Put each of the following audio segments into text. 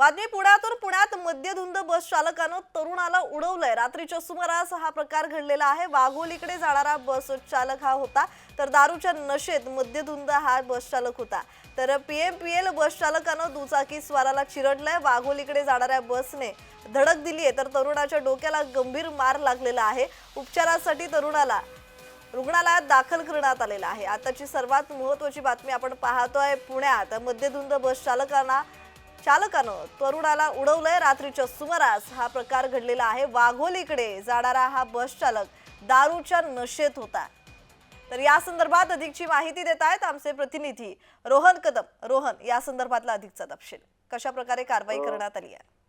बातमी पुण्यातून पुण्यात मद्यधुंद बस चालकानं तरुणाला उडवलंय. रात्रीच्या सुमारास हा प्रकार घडलेला आहे. वाघोलीकडे जाणारा बस चालक हा होता. तर दारूच्या नशेत मद्यधुंद हा बस चालक होता. तर पीएमपीएल बस चालकानं दुचाकी स्वाराला चिरडलंय. वाघोलीकडे जाणाऱ्या बसने धडक दिली आहे तर तरुणाच्या डोक्याला गंभीर मार लागलेला आहे. उपचारासाठी तरुणाला रुग्णालयात दाखल करण्यात आलेला आहे. आताची सर्वात महत्वाची बातमी आपण पाहतोय पुण्यात. मद्यधुंद बस चालकांना चालकानं तरुणाला उडवलंय रात्रीच्या सुमारास. हा प्रकार घडलेला आहे वाघोलीकडे. जाणारा हा बस चालक दारूच्या नशेत होता. तर या संदर्भात अधिकची माहिती देत आहेत आमचे प्रतिनिधी रोहन कदम. रोहन या संदर्भातला अधिकचा तपशील. कशा प्रकारे कारवाई करण्यात आली आहे?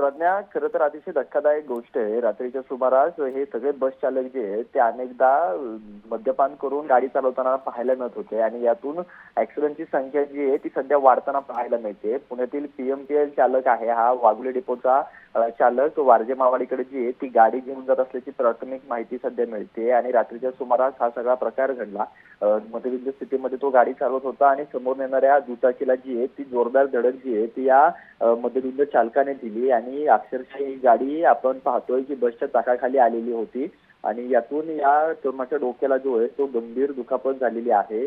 प्रज्ञा खरं तर अतिशय धक्कादायक गोष्ट आहे. रात्रीच्या सुमारास हे सगळे बस चालक जे आहेत ते अनेकदा मद्यपान करून गाडी चालवताना पाहायला मिळत होते आणि यातून ऍक्सिडेंटची संख्या जी आहे ती सध्या वाढताना पाहायला मिळते. पुण्यातील पीएमपीएल चालक आहे हा वाघुले डिपोचा चालक वारजे मावाडीकडे जी आहे ती गाडी घेऊन जात असल्याची प्राथमिक माहिती सध्या मिळते आणि रात्रीच्या सुमारास हा सगळा प्रकार घडला. अं, मध्यविंद स्थितीमध्ये तो गाडी चालवत होता आणि समोर येणाऱ्या दुचाकीला जी आहे ती जोरदार धडक जी आहे ती या मध्यविंद चालकाने दिली. आणि अक्षरशः ही गाडी आपण पाहतोय की बसच्या चाकाखाली आलेली होती. आणि यातून या तरुणाच्या डोक्याला जो आहे तो गंभीर दुखापत झालेली आहे.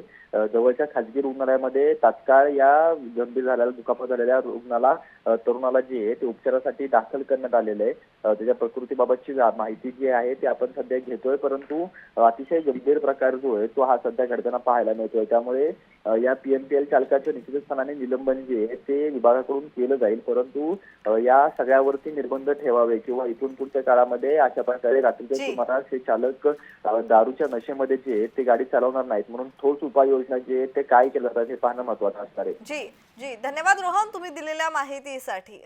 जवळच्या खाजगी रुग्णालयामध्ये तात्काळ या गंभीर झालेल्या दुखापत झालेल्या रुग्णाला तरुणाला जे आहे ते उपचारासाठी दाखल करण्यात आलेलं आहे. त्याच्या प्रकृतीबाबतची माहिती जी आहे ती आपण सध्या घेतोय. परंतु अतिशय गंभीर प्रकार जो आहे तो हा सध्या घडताना पाहायला मिळतोय. त्यामुळे या पीएमपीएल चालकाच्या निश्चितस्थानाने निलंबन जे आहे ते विभागाकडून केलं जाईल. परंतु या सगळ्यावरती निर्बंध ठेवावे किंवा इथून पुढच्या काळामध्ये अशा प्रकारे रात्रीच्या जी. सुमारास हे चालक दारूच्या नशेमध्ये जे आहेत ते गाडी चालवणार नाहीत. म्हणून ठोस उपाययोजना जे आहेत ते काय केलं जातात हे पाहणं महत्वाचं असणार आहे. जी जी. धन्यवाद रोहन तुम्ही दिलेल्या माहितीसाठी.